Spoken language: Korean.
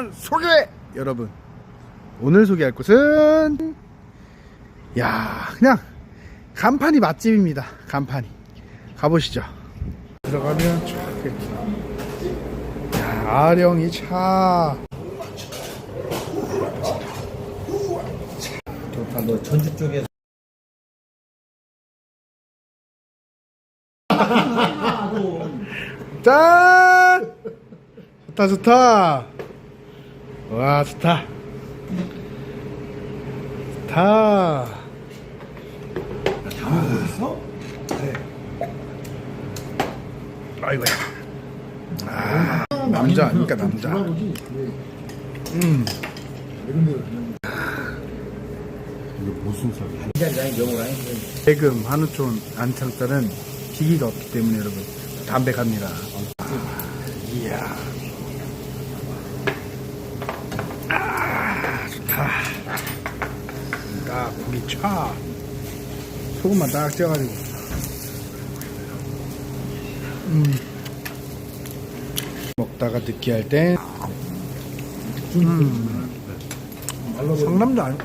짜잔 소개 여러분. 오늘 소개할 곳은 야 그냥 간판이 맛집입니다. 간판이. 가보시죠. 들어가면 쫙 이렇게. 야 아령이 차. 좋다. 너 전주 쪽에 짠! 좋다, 좋다. 와, 좋다. 좋다. 다 먹고 있어? 아이고야. 아, 남자 아닙니까, 남자. 음, 이게 무슨 소리야? 대금, 한우촌, 안창살은 기기가 없기 때문에 여러분, 담백합니다. 이야. 아, 좋다. 딱 고기 차. 소금만 딱 쪄가지고. 음. 먹다가 느끼할 땐, 음. 상남자 아니,